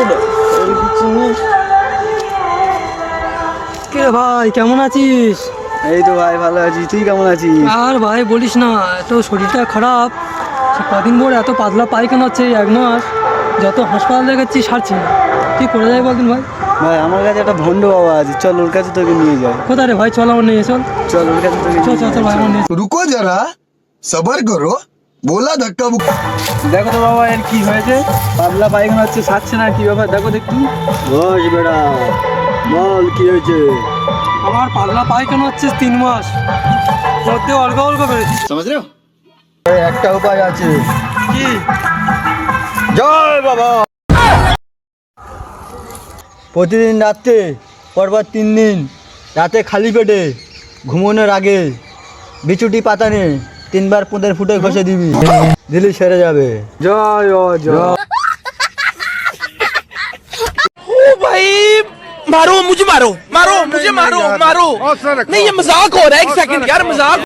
করে কে ভাই কেমন আছিস? এই তো ভাই ভালো আছি। তুই কেমন আছিস? আর ভাই বলিস না এত শরীরটা খারাপ। কদিন পর এত পাতলা পায়খানা হচ্ছে এক মাস। যত হাসপাতাল দেখাচ্ছি সারছি না। তুই করে যাই বলদিন ভাই। ভাই আমার কাছে একটা ভণ্ড বাবা আছে। চল ওর কাছে তোকে নিয়ে যাই। কোথায় রে ভাই? চল আমার নিয়ে চল। চল ওর কাছে তোকে চল চল ভাই আমার নিয়ে রুকো যারা সবার করো। বলা ধাক্কা দেখো তো বাবা এর কি হয়েছে? পাবলা পায়খানা হচ্ছে সারছে না কি ব্যাপার? দেখো দেখি। বস বেড়া বল কি হয়েছে? আমার পাবলা পায়খানা হচ্ছে তিন মাস। করতে অল্প অল্প করেছি। সমাজ রে। একটা উপায় আছে। কি? জয় বাবা। প্রতিদিন রাতে পরপর তিন দিন রাতে খালি পেটে ঘুমানোর আগে বিচুটি পাতা নিয়ে তিনবার পুঁতের ফুটে ঘষে দিবি দিলি সেরে যাবে জয় ও জয় भाई मारो मुझे मारो मारो मुझे मारो मारो नहीं ये मजाक हो रहा है एक सेकंड यार मजाक